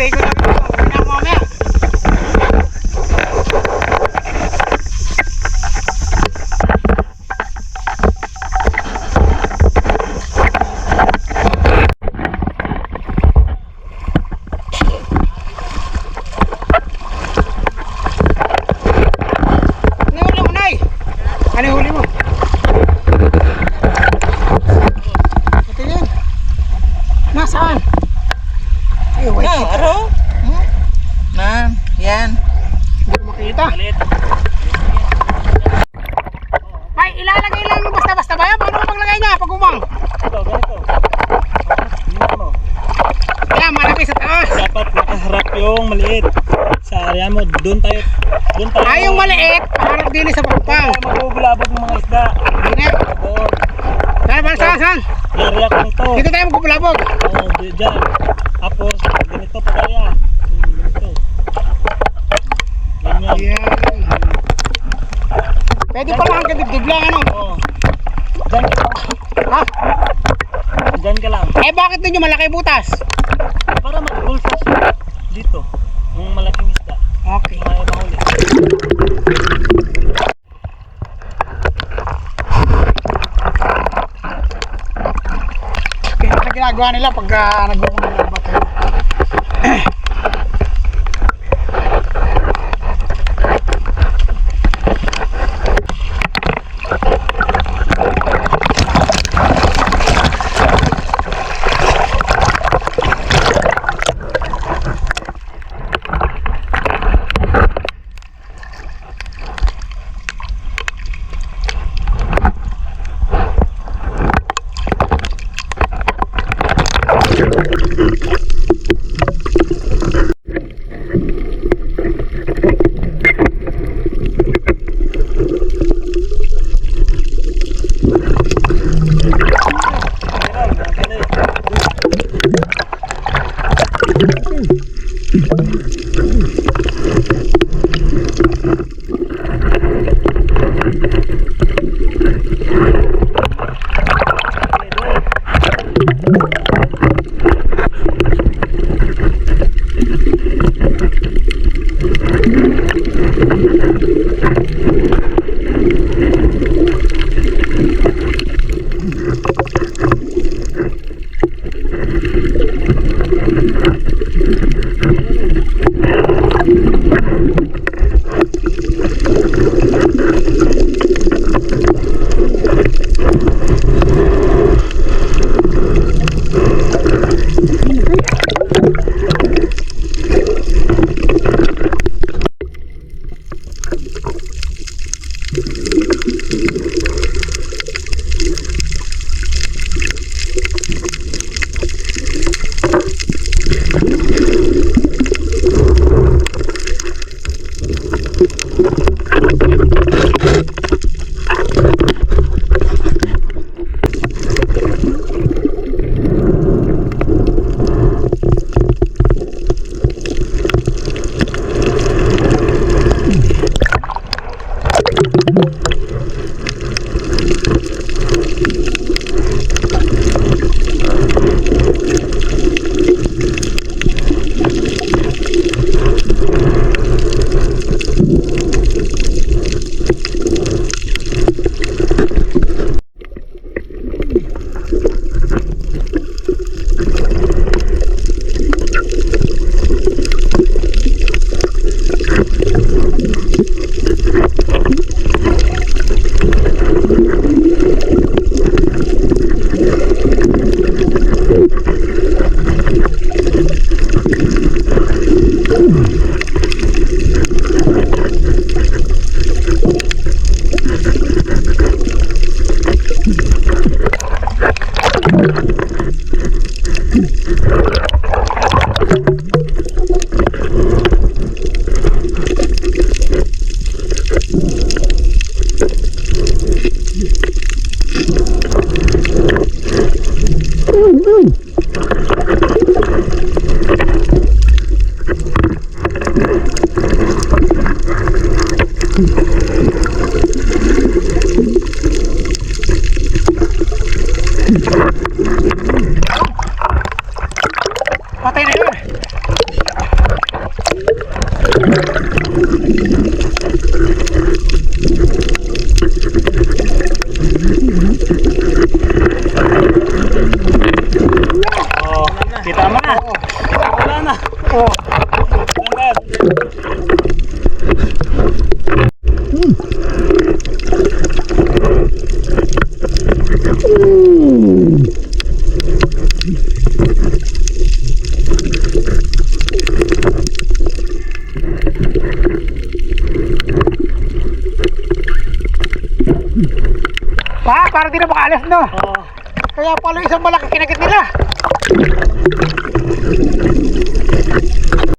stay with. Maglagay niya pag umang? Ito, ganito. Tingnan mo. Ayan, malaki sa taas. Dapat nakaharap yung maliit. Sa area mo, doon tayo. Doon tayo. Ay, yung maliit, paharap din sa pagpang. Tayo magugulabog ng mga isda. Na. Doon. Saan, saan, saan? Area ko nito. Dito tayo magpapalabog. Oo, di- dyan. Tapos, ganito pa kaya. Hmm, ganito. Ganyan. Ayan. Pwede pala hanggang dibdib lang, ano? Oo. Dyan ka lang. Ha? Dyan ka lang. Eh, bakit yung malaki butas? Para mag-bullfish dito. Yung malaking isda. Okay. Yung may mahuli. Ito ginagawa nila pag uh, nagbukunan うん。Patay na yun. Pa, para di na makaalas no. Oh. Kaya pala isang malaki kinagit nila.